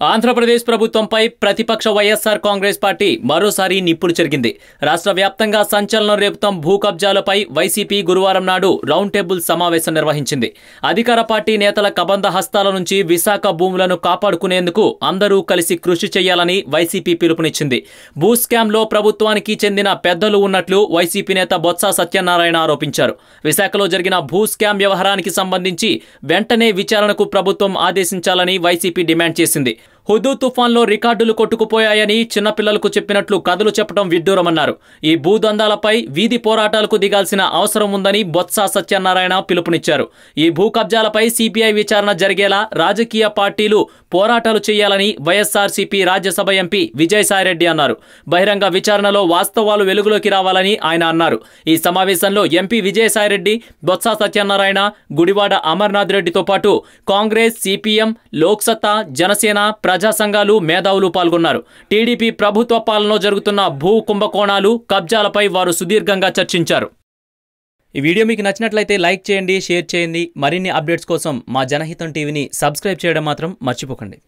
ఆంధ్రప్రదేశ్ ప్రభుత్వంపై ప్రతిపక్ష వైఎస్ఆర్ కాంగ్రెస్ పార్టీ మరోసారి నిప్పులు చెరిగింది. రాష్ట్ర వ్యాప్తంగా సంచలనం రేపుతాం భూ కబ్జాలపై వైసీపీ గురువారం నాడు రౌండ్ టేబుల్ సమావేశం నిర్వహించింది. అధికార పార్టీ నేతల కబంధ హస్తాల నుంచి విశాఖ భూములను కాపాడుకునేందుకు అందరూ కలిసి కృషి చేయాలని వైసీపీ పిలుపునిచ్చింది. భూ స్కామ్లో ప్రభుత్వానికి చెందిన పెద్దలు ఉన్నట్లు వైసీపీ నేత బొత్స సత్యనారాయణ ఆరోపించారు. విశాఖలో జరిగిన భూ స్కామ్ వ్యవహారానికి సంబంధించి వెంటనే విచారణకు ప్రభుత్వం ఆదేశించాలని వైసీపీ డిమాండ్ చేసింది. హుదూ తుఫాన్లో రికార్డులు కొట్టుకుపోయాయని చిన్నపిల్లలకు చెప్పినట్లు కథలు చెప్పడం విడ్డూరమన్నారు. ఈ భూదందాలపై వీధి పోరాటాలకు దిగాల్సిన అవసరం ఉందని బొత్స సత్యనారాయణ పిలుపునిచ్చారు. ఈ భూ కబ్జాలపై సిపిఐ విచారణ జరిగేలా రాజకీయ పార్టీలు పోరాటాలు చేయాలని వైఎస్ఆర్సీపీ రాజ్యసభ ఎంపీ విజయసాయిరెడ్డి అన్నారు. బహిరంగ విచారణలో వాస్తవాలు వెలుగులోకి రావాలని ఆయన అన్నారు. ఈ సమావేశంలో ఎంపీ విజయసాయిరెడ్డి బొత్స సత్యనారాయణ గుడివాడ అమర్నాథ్ రెడ్డితో పాటు కాంగ్రెస్ సిపిఎం లోక్సత్తా జనసేన ప్రజా సంఘాలు మేధావులు పాల్గొన్నారు. టీడీపీ ప్రభుత్వ పాలనలో జరుగుతున్న భూ కుంభకోణాలు కబ్జాలపై వారు సుదీర్ఘంగా చర్చించారు. ఈ వీడియో మీకు నచ్చినట్లయితే లైక్ చేయండి షేర్ చేయండి. మరిన్ని అప్డేట్స్ కోసం మా జనహితం టీవీని సబ్స్క్రైబ్ చేయడం మాత్రం మర్చిపోకండి.